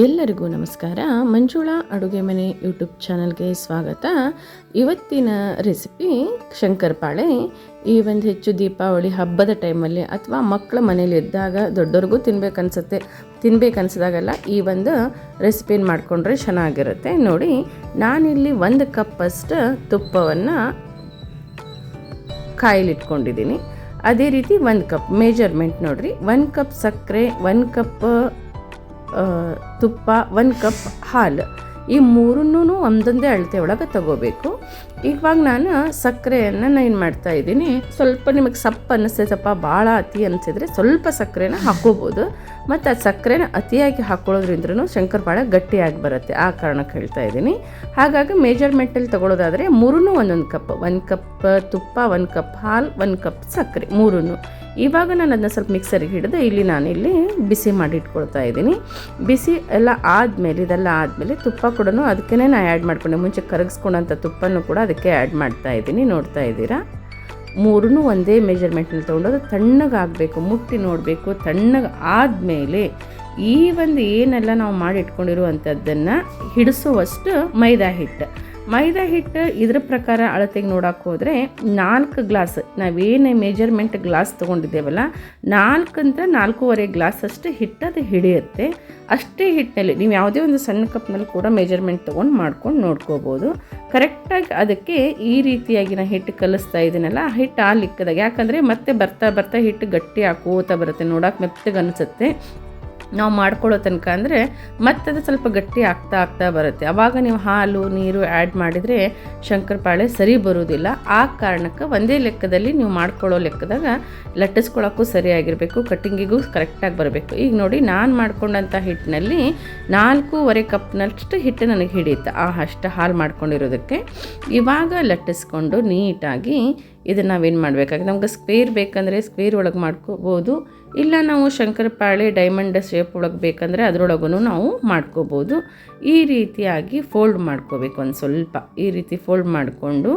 ಎಲ್ಲರಿಗೂ ನಮಸ್ಕಾರ. ಮಂಜುಳಾ ಅಡುಗೆ ಮನೆ ಯೂಟ್ಯೂಬ್ ಚಾನಲ್ಗೆ ಸ್ವಾಗತ. ಇವತ್ತಿನ ರೆಸಿಪಿ ಶಂಕರಪಾಳೆ ಈ ಒಂದು ಹೆಚ್ಚು ದೀಪಾವಳಿ ಹಬ್ಬದ ಟೈಮಲ್ಲಿ ಅಥವಾ ಮಕ್ಕಳ ಮನೇಲಿ ಇದ್ದಾಗ ದೊಡ್ಡವ್ರಿಗೂ ತಿನ್ಬೇಕನ್ಸುತ್ತೆ. ತಿನ್ಬೇಕನ್ಸಿದಾಗೆಲ್ಲ ಈ ಒಂದು ರೆಸಿಪಿನ ಮಾಡಿಕೊಂಡ್ರೆ ಚೆನ್ನಾಗಿರುತ್ತೆ. ನೋಡಿ, ನಾನಿಲ್ಲಿ ಒಂದು ಕಪ್ಪಷ್ಟು ತುಪ್ಪವನ್ನು ಕಾಯಿಲಿಟ್ಕೊಂಡಿದ್ದೀನಿ. ಅದೇ ರೀತಿ ಒಂದು ಕಪ್ ಮೇಜರ್ಮೆಂಟ್ ನೋಡಿರಿ. ಒಂದು ಕಪ್ ಸಕ್ಕರೆ, ಒಂದು ಕಪ್ ತುಪ್ಪ ಒಂದು ಕಪ್ ಹಾಲು. ಈ ಮೂರನ್ನೂ ಒಂದೊಂದೇ ಅಳತೆ ಒಳಗೆ ತಗೋಬೇಕು. ಇವಾಗ ನಾನು ಸಕ್ಕರೆಯನ್ನು ನಾನು ಏನು ಮಾಡ್ತಾ ಇದ್ದೀನಿ, ಸ್ವಲ್ಪ ನಿಮಗೆ ಸಪ್ಪು ಅನ್ನಿಸ್ತೈತಪ್ಪ ಭಾಳ ಅತಿ ಅನಿಸಿದ್ರೆ ಸ್ವಲ್ಪ ಸಕ್ಕರೆನ ಹಾಕೋಬೋದು. ಮತ್ತು ಆ ಸಕ್ಕರೆನ ಅತಿಯಾಗಿ ಹಾಕ್ಕೊಳ್ಳೋದ್ರಿಂದ್ರೂ ಶಂಕರ್ ಭಾಳ ಗಟ್ಟಿಯಾಗಿ ಬರುತ್ತೆ, ಆ ಕಾರಣಕ್ಕೆ ಹೇಳ್ತಾ ಇದ್ದೀನಿ. ಹಾಗಾಗಿ ಮೇಜರ್ಮೆಂಟಲ್ಲಿ ತೊಗೊಳೋದಾದರೆ ಮೂರನ್ನೂ ಒಂದೊಂದು ಕಪ್ ಒಂದು ಕಪ್ ತುಪ್ಪ ಒಂದು ಕಪ್ ಹಾಲು ಒಂದು ಕಪ್ ಸಕ್ಕರೆ, ಮೂರನ್ನು. ಇವಾಗ ನಾನು ಅದನ್ನ ಸ್ವಲ್ಪ ಮಿಕ್ಸರಿಗೆ ಹಿಡಿದು ಇಲ್ಲಿ ನಾನು ಇಲ್ಲಿ ಬಿಸಿ ಮಾಡಿ ಇಟ್ಕೊಳ್ತಾ ಇದ್ದೀನಿ. ಬಿಸಿ ಎಲ್ಲ ಆದಮೇಲೆ, ಇದೆಲ್ಲ ಆದಮೇಲೆ ತುಪ್ಪ ಕೂಡ ಅದಕ್ಕೇ ನಾನು ಆ್ಯಡ್ ಮಾಡ್ಕೊಂಡೆ. ಮುಂಚೆ ಕರಗಿಸ್ಕೊಂಡಂಥ ತುಪ್ಪನೂ ಕೂಡ ಅದಕ್ಕೆ ಆ್ಯಡ್ ಮಾಡ್ತಾ ಇದ್ದೀನಿ. ನೋಡ್ತಾ ಇದ್ದೀರಾ? ಮೂರನ್ನೂ ಒಂದೇ ಮೆಜರ್ಮೆಂಟ್ನಲ್ಲಿ ತೊಗೊಂಡೋದು ತಣ್ಣಗಾಗಬೇಕು. ಮುಟ್ಟಿ ನೋಡಬೇಕು. ತಣ್ಣಗೆ ಆದಮೇಲೆ ಈ ಒಂದು ಏನೆಲ್ಲ ನಾವು ಮಾಡಿ ಇಟ್ಕೊಂಡಿರುವಂಥದ್ದನ್ನು ಹಿಡಿಸುವಷ್ಟು ಮೈದಾ ಹಿಟ್ಟು. ಮೈದಾ ಹಿಟ್ಟು ಇದ್ರ ಪ್ರಕಾರ ಅಳತೆಗೆ ನೋಡೋಕೆ ಹೋದರೆ ನಾಲ್ಕು ಗ್ಲಾಸ್, ನಾವೇನು ಮೆಜರ್ಮೆಂಟ್ ಗ್ಲಾಸ್ ತೊಗೊಂಡಿದ್ದೇವಲ್ಲ, ನಾಲ್ಕಂತ ನಾಲ್ಕೂವರೆ ಗ್ಲಾಸ್ ಅಷ್ಟು ಹಿಟ್ಟು ಅದು ಹಿಡಿಯುತ್ತೆ. ಅಷ್ಟೇ ಹಿಟ್ಟಿನಲ್ಲಿ, ನೀವು ಯಾವುದೇ ಒಂದು ಸಣ್ಣ ಕಪ್ನಲ್ಲಿ ಕೂಡ ಮೆಜರ್ಮೆಂಟ್ ತೊಗೊಂಡು ಮಾಡ್ಕೊಂಡು ನೋಡ್ಕೋಬೋದು. ಕರೆಕ್ಟಾಗಿ ಅದಕ್ಕೆ ಈ ರೀತಿಯಾಗಿ ನಾನು ಹಿಟ್ಟು ಕಲಿಸ್ತಾ ಇದ್ದೀನಲ್ಲ ಆ ಹಿಟ್ಟು ಆ ಲಿಕ್ಕದಾಗ. ಯಾಕಂದರೆ ಮತ್ತೆ ಬರ್ತಾ ಬರ್ತಾ ಹಿಟ್ಟು ಗಟ್ಟಿ ಹಾಕೋತಾ ಬರುತ್ತೆ ನೋಡೋಕೆ ಮೆತ್ತಗೆ ಅನಿಸುತ್ತೆ ನಾವು ಮಾಡ್ಕೊಳ್ಳೋ ತನಕ ಅಂದರೆ ಮತ್ತೆ ಅದು ಸ್ವಲ್ಪ ಗಟ್ಟಿ ಆಗ್ತಾ ಆಗ್ತಾ ಬರುತ್ತೆ. ಆವಾಗ ನೀವು ಹಾಲು, ನೀರು ಆ್ಯಡ್ ಮಾಡಿದರೆ ಶಂಕರಪಾಳೆ ಸರಿ ಬರೋದಿಲ್ಲ ಆ ಕಾರಣಕ್ಕೆ ಒಂದೇ ಲೆಕ್ಕದಲ್ಲಿ ನೀವು ಮಾಡ್ಕೊಳ್ಳೋ ಲೆಕ್ಕದಾಗ ಲಟ್ಟಿಸ್ಕೊಳ್ಳೋಕ್ಕೂ ಸರಿಯಾಗಿರಬೇಕು, ಕಟ್ಟಿಂಗಿಗೂ ಕರೆಕ್ಟಾಗಿ ಬರಬೇಕು. ಈಗ ನೋಡಿ, ನಾನು ಮಾಡ್ಕೊಂಡಂಥ ಹಿಟ್ಟಿನಲ್ಲಿ ನಾಲ್ಕೂವರೆ ಕಪ್ನಷ್ಟು ಹಿಟ್ಟು ನನಗೆ ಹಿಡಿಯುತ್ತೆ ಆ ಅಷ್ಟು ಹಾಲು ಮಾಡ್ಕೊಂಡಿರೋದಕ್ಕೆ. ಇವಾಗ ಲಟ್ಟಿಸ್ಕೊಂಡು ನೀಟಾಗಿ ಇದನ್ನು ನಾವೇನು ಮಾಡಬೇಕಾಗಿ ನಮ್ಗೆ ಸ್ಕ್ವೇರ್ ಬೇಕಂದರೆ ಸ್ಕ್ವೇರ್ ಒಳಗೆ ಮಾಡ್ಕೋಬೋದು. ಇಲ್ಲ ನಾವು ಶಂಕರಪಾಳೆ ಡೈಮಂಡ್ ಶೇಪ್ ಒಳಗೆ ಬೇಕಂದರೆ ಅದರೊಳಗೂ ನಾವು ಮಾಡ್ಕೋಬೋದು. ಈ ರೀತಿಯಾಗಿ ಫೋಲ್ಡ್ ಮಾಡ್ಕೋಬೇಕು ಒಂದು ಸ್ವಲ್ಪ. ಈ ರೀತಿ ಫೋಲ್ಡ್ ಮಾಡಿಕೊಂಡು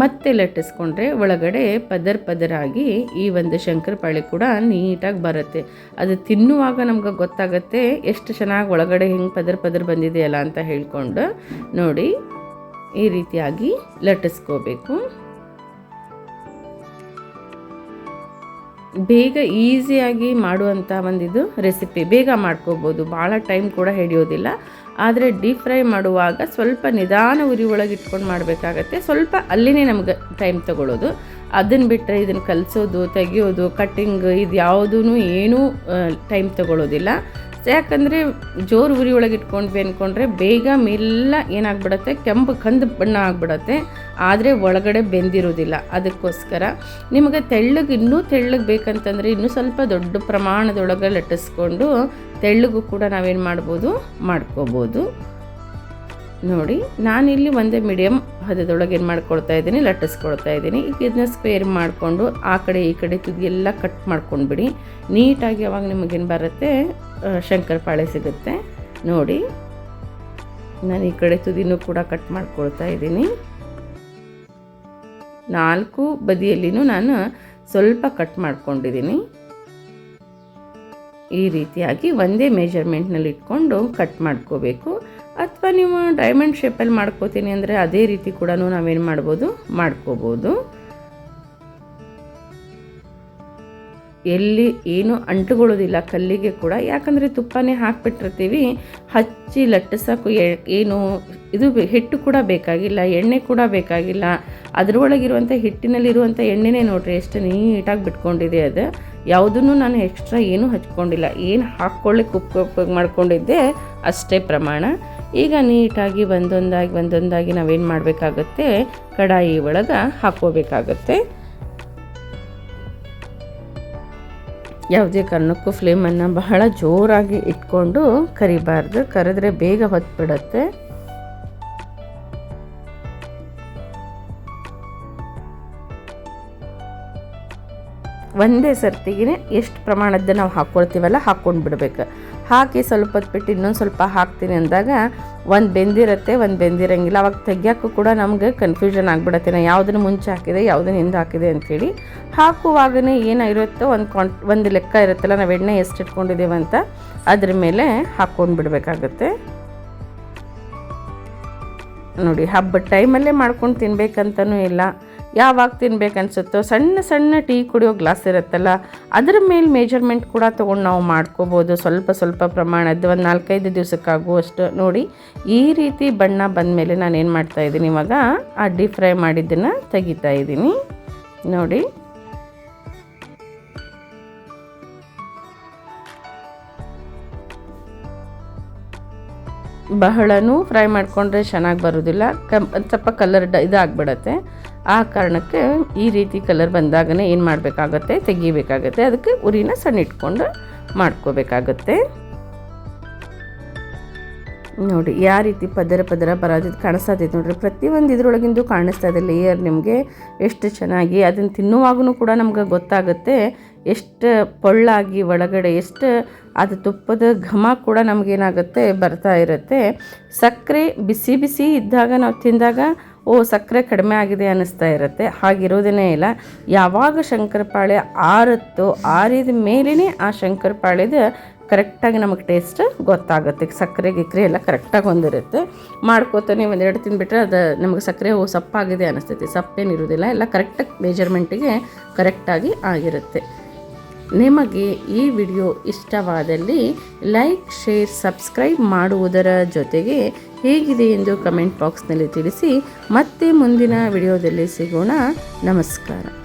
ಮತ್ತೆ ಲಟ್ಟಿಸ್ಕೊಂಡ್ರೆ ಒಳಗಡೆ ಪದರ್ ಪದರಾಗಿ ಈ ಒಂದು ಶಂಕರಪಾಳೆ ಕೂಡ ನೀಟಾಗಿ ಬರುತ್ತೆ. ಅದು ತಿನ್ನುವಾಗ ನಮ್ಗೆ ಗೊತ್ತಾಗುತ್ತೆ, ಎಷ್ಟು ಚೆನ್ನಾಗಿ ಒಳಗಡೆ ಹಿಂಗೆ ಪದರ್ ಪದರ್ ಬಂದಿದೆಯಲ್ಲ ಅಂತ ಹೇಳ್ಕೊಂಡು ನೋಡಿ. ಈ ರೀತಿಯಾಗಿ ಲಟ್ಟಿಸ್ಕೋಬೇಕು. ಬೇಗ ಈಸಿಯಾಗಿ ಮಾಡುವಂಥ ಒಂದಿದು ರೆಸಿಪಿ. ಬೇಗ ಮಾಡ್ಕೋಬೋದು. ಭಾಳ ಟೈಮ್ ಕೂಡ ಹಿಡಿಯೋದಿಲ್ಲ. ಆದರೆ ಡೀಪ್ ಫ್ರೈ ಮಾಡುವಾಗ ಸ್ವಲ್ಪ ನಿಧಾನ ಉರಿ ಒಳಗೆ ಇಟ್ಕೊಂಡು ಮಾಡಬೇಕಾಗತ್ತೆ. ಸ್ವಲ್ಪ ಅಲ್ಲಿನೇ ನಮ್ಗೆ ಟೈಮ್ ತಗೊಳ್ಳೋದು. ಅದನ್ನು ಬಿಟ್ಟರೆ ಇದನ್ನು ಕಲಿಸೋದು, ತೆಗಿಯೋದು ಕಟ್ಟಿಂಗ್ ಇದು ಯಾವುದೂ ಏನೂ ಟೈಮ್ ತಗೊಳ್ಳೋದಿಲ್ಲ. ಯಾಕಂದರೆ ಜೋರು ಉರಿ ಒಳಗೆ ಇಟ್ಕೊಂಡ್ವಿ ಅಂದ್ಕೊಂಡ್ರೆ ಬೇಗ ಮೆಲ್ಲ ಏನಾಗ್ಬಿಡತ್ತೆ, ಕೆಂಪು ಕಂದು ಬಣ್ಣ ಆಗಿಬಿಡತ್ತೆ. ಆದರೆ ಒಳಗಡೆ ಬೆಂದಿರೋದಿಲ್ಲ. ಅದಕ್ಕೋಸ್ಕರ ನಿಮಗೆ ತೆಳ್ಳಗೆ ಇನ್ನೂ ತೆಳ್ಳಗೆ ಬೇಕಂತಂದರೆ ಇನ್ನೂ ಸ್ವಲ್ಪ ದೊಡ್ಡ ಪ್ರಮಾಣದೊಳಗೆ ಲಟ್ಟಿಸ್ಕೊಂಡು ತೆಳ್ಳಗೂ ಕೂಡ ನಾವೇನು ಮಾಡ್ಬೋದು, ಮಾಡ್ಕೋಬೋದು. ನೋಡಿ, ನಾನಿಲ್ಲಿ ಒಂದೇ ಮೀಡಿಯಮ್ ಹದದೊಳಗೆ ಏನು ಮಾಡ್ಕೊಳ್ತಾ ಇದ್ದೀನಿ, ಲಟ್ಟಿಸ್ಕೊಳ್ತಾ ಇದ್ದೀನಿ. ಈಗ ಇದನ್ನ ಸ್ಕ್ವೇರ್ ಮಾಡಿಕೊಂಡು ಆ ಕಡೆ ಈ ಕಡೆ ತುದಿ ಎಲ್ಲ ಕಟ್ ಮಾಡ್ಕೊಂಡ್ಬಿಡಿ. ನೀಟಾಗಿ ಅವಾಗ ನಿಮಗೇನು ಬರುತ್ತೆ ಶಂಕರಪಾಳೆ ಸಿಗುತ್ತೆ. ನೋಡಿ, ನಾನು ಈ ಕಡೆ ತುದಿನೂ ಕೂಡ ಕಟ್ ಮಾಡ್ಕೊಳ್ತಾ ಇದ್ದೀನಿ. ನಾಲ್ಕು ಬದಿಯಲ್ಲಿನೂ ನಾನು ಸ್ವಲ್ಪ ಕಟ್ ಮಾಡ್ಕೊಂಡಿದ್ದೀನಿ. ಈ ರೀತಿಯಾಗಿ ಒಂದೇ ಮೆಜರ್ಮೆಂಟ್ನಲ್ಲಿ ಇಟ್ಕೊಂಡು ಕಟ್ ಮಾಡ್ಕೋಬೇಕು. ಅಥವಾ ನೀವು ಡೈಮಂಡ್ ಶೇಪಲ್ಲಿ ಮಾಡ್ಕೋತೀನಿ ಅಂದರೆ ಅದೇ ರೀತಿ ಕೂಡ ನಾವೇನು ಮಾಡ್ಬೋದು? ಮಾಡ್ಕೋಬೋದು. ಎಲ್ಲಿ ಏನು ಅಂಟುಕೊಳ್ಳೋದಿಲ್ಲ ಕಲ್ಲಿಗೆ ಕೂಡ. ಯಾಕಂದರೆ ತುಪ್ಪನೇ ಹಾಕಿಬಿಟ್ಟಿರ್ತೀವಿ. ಹಚ್ಚಿ ಲಟ್ಟಿಸೋಕು ಏನು, ಇದು ಹಿಟ್ಟು ಕೂಡ ಬೇಕಾಗಿಲ್ಲ, ಎಣ್ಣೆ ಕೂಡ ಬೇಕಾಗಿಲ್ಲ. ಅದರೊಳಗಿರುವಂಥ ಹಿಟ್ಟಿನಲ್ಲಿರುವಂಥ ಎಣ್ಣೆನೇ ನೋಡ್ರಿ, ಎಷ್ಟು ನೀಟಾಗಿ ಬಿಟ್ಕೊಂಡಿದೆ ಅದು. ಯಾವುದನ್ನು ನಾನು ಎಕ್ಸ್ಟ್ರಾ ಏನೂ ಹಚ್ಕೊಂಡಿಲ್ಲ. ಏನು ಹಾಕ್ಕೊಳ್ಳಿಕ್ಕೆ ಮಾಡಿಕೊಂಡಿದ್ದೆ ಮಾಡ್ಕೊಂಡಿದ್ದೆ, ಅಷ್ಟೇ ಪ್ರಮಾಣ. ಈಗ ನೀಟಾಗಿ ಒಂದೊಂದಾಗಿ ಒಂದೊಂದಾಗಿ ನಾವೇನು ಮಾಡಬೇಕಾಗತ್ತೆ? ಕಡಾಯಿ ಒಳಗೆ ಹಾಕ್ಕೋಬೇಕಾಗತ್ತೆ. ಯಾವುದೇ ಕಾರಣಕ್ಕೂ ಫ್ಲೇಮನ್ನು ಬಹಳ ಜೋರಾಗಿ ಇಟ್ಕೊಂಡು ಕರಿಬಾರ್ದು. ಕರೆದ್ರೆ ಬೇಗ ಹೊತ್ಬಿಡುತ್ತೆ. ಒಂದೇ ಸರ್ತಿಗೆ ಎಷ್ಟು ಪ್ರಮಾಣದ ನಾವು ಹಾಕ್ಕೊಳ್ತೀವಲ್ಲ ಹಾಕ್ಕೊಂಡು ಬಿಡ್ಬೇಕು ಹಾಕಿ ಸ್ವಲ್ಪ ಹೊತ್ತು ಬಿಟ್ಟು ಇನ್ನೊಂದು ಸ್ವಲ್ಪ ಹಾಕ್ತೀನಿ ಅಂದಾಗ ಒಂದು ಬೆಂದಿರುತ್ತೆ, ಒಂದು ಬೆಂದಿರಂಗಿಲ್ಲ. ಅವಾಗ ತೆಗಿಯೋಕ್ಕೂ ಕೂಡ ನಮಗೆ ಕನ್ಫ್ಯೂಷನ್ ಆಗಿಬಿಡತ್ತೆ. ನಾ ಯಾವುದನ್ನು ಮುಂಚೆ ಹಾಕಿದೆ, ಯಾವುದನ್ನು ಹಿಂದೆ ಹಾಕಿದೆ ಅಂಥೇಳಿ ಹಾಕುವಾಗನೇ ಏನಾಗಿರುತ್ತೋ ಒಂದು ಕಾಂಟ್ ಒಂದು ಲೆಕ್ಕ ಇರುತ್ತಲ್ಲ, ನಾವು ಎಣ್ಣೆ ಎಷ್ಟು ಇಟ್ಕೊಂಡಿದ್ದೀವಿ ಅಂತ ಅದ್ರ ಮೇಲೆ ಹಾಕ್ಕೊಂಡು ಬಿಡಬೇಕಾಗತ್ತೆ. ನೋಡಿ, ಹಬ್ಬದ ಟೈಮಲ್ಲೇ ಮಾಡ್ಕೊಂಡು ತಿನ್ಬೇಕಂತನೂ ಇಲ್ಲ. ಯಾವಾಗ ತಿನ್ಬೇಕು ಅನ್ಸುತ್ತೋ ಸಣ್ಣ ಸಣ್ಣ ಟೀ ಕುಡಿಯೋ ಗ್ಲಾಸ್ ಇರುತ್ತಲ್ಲ, ಅದರ ಮೇಲೆ ಮೇಜರ್ಮೆಂಟ್ ಕೂಡ ತೊಗೊಂಡು ನಾವು ಮಾಡ್ಕೋಬೋದು. ಸ್ವಲ್ಪ ಸ್ವಲ್ಪ ಪ್ರಮಾಣದ್ದು, ಒಂದು ನಾಲ್ಕೈದು ದಿವಸಕ್ಕಾಗುವಷ್ಟು. ನೋಡಿ, ಈ ರೀತಿ ಬಣ್ಣ ಬಂದ ಮೇಲೆ ನಾನು ಏನು ಮಾಡ್ತಾ ಇದ್ದೀನಿ ಇವಾಗ, ಆ ಡೀಪ್ ಫ್ರೈ ಮಾಡಿದ್ದನ್ನು ತೆಗಿತಾ ಇದ್ದೀನಿ. ನೋಡಿ. ಬಹಳನೂ ಫ್ರೈ ಮಾಡಿಕೊಂಡ್ರೆ ಚೆನ್ನಾಗಿ ಬರೋದಿಲ್ಲ. ಕಮ್ ಸ್ವಲ್ಪ ಕಲರ್ ಡ ಇದಾಗ್ಬಿಡತ್ತೆ. ಆ ಕಾರಣಕ್ಕೆ ಈ ರೀತಿ ಕಲರ್ ಬಂದಾಗನೇ ಏನು ಮಾಡಬೇಕಾಗತ್ತೆ? ತೆಗಿಬೇಕಾಗತ್ತೆ. ಅದಕ್ಕೆ ಉರಿನ ಸಣ್ಣ ಇಟ್ಕೊಂಡು ಮಾಡ್ಕೋಬೇಕಾಗತ್ತೆ. ನೋಡಿ ಯಾವ ರೀತಿ ಪದರ ಪದರ ಬರೋದಿದ್ದು ಕಾಣಿಸ್ತೈತೆ ನೋಡಿರಿ. ಪ್ರತಿಯೊಂದು ಇದ್ರೊಳಗಿಂದು ಕಾಣಿಸ್ತಾ ಇದೆ. ಲೇಯರ್ ನಿಮಗೆ ಎಷ್ಟು ಚೆನ್ನಾಗಿ ಅದನ್ನು ತಿನ್ನುವಾಗೂ ಕೂಡ ನಮ್ಗೆ ಗೊತ್ತಾಗುತ್ತೆ. ಎಷ್ಟು ಪೊಳ್ಳಾಗಿ ಒಳಗಡೆ, ಎಷ್ಟು ಅದು ತುಪ್ಪದ ಘಮ ಕೂಡ ನಮಗೇನಾಗುತ್ತೆ, ಬರ್ತಾ ಇರುತ್ತೆ. ಸಕ್ಕರೆ ಬಿಸಿ ಬಿಸಿ ಇದ್ದಾಗ ನಾವು ತಿಂದಾಗ ಓ, ಸಕ್ಕರೆ ಕಡಿಮೆ ಆಗಿದೆ ಅನ್ನಿಸ್ತಾ ಇರುತ್ತೆ. ಹಾಗಿರೋದೇ ಇಲ್ಲ. ಯಾವಾಗ ಶಂಕರಪಾಳೆ ಆರುತ್ತೋ ಆರಿದ ಮೇಲೇ ಆ ಶಂಕರಪಾಳೆದ ಕರೆಕ್ಟಾಗಿ ನಮಗೆ ಟೇಸ್ಟ್ ಗೊತ್ತಾಗುತ್ತೆ. ಸಕ್ಕರೆ ಗಿಕ್ಕರೆ ಎಲ್ಲ ಕರೆಕ್ಟಾಗಿ ಹೊಂದಿರುತ್ತೆ ಮಾಡ್ಕೋತಾನೆ ಒಂದೆರಡು ತಿನ್ಬಿಟ್ರೆ ಅದು ನಮಗೆ ಸಕ್ಕರೆ, ಓ, ಸಪ್ಪಾಗಿದೆ ಅನ್ನಿಸ್ತೈತಿ. ಸಪ್ಪೇನಿರೋದಿಲ್ಲ ಎಲ್ಲ ಕರೆಕ್ಟಾಗಿ ಮೇಜರ್ಮೆಂಟಿಗೆ ಕರೆಕ್ಟಾಗಿ ಆಗಿರುತ್ತೆ. ನಿಮಗೆ ಈ ವಿಡಿಯೋ ಇಷ್ಟವಾದಲ್ಲಿ ಲೈಕ್, ಶೇರ್, ಸಬ್ಸ್ಕ್ರೈಬ್ ಮಾಡುವುದರ ಜೊತೆಗೆ ಹೇಗಿದೆ ಎಂದು ಕಮೆಂಟ್ ಬಾಕ್ಸ್ನಲ್ಲಿ ತಿಳಿಸಿ. ಮತ್ತೆ ಮುಂದಿನ ವಿಡಿಯೋದಲ್ಲಿ ಸಿಗೋಣ. ನಮಸ್ಕಾರ.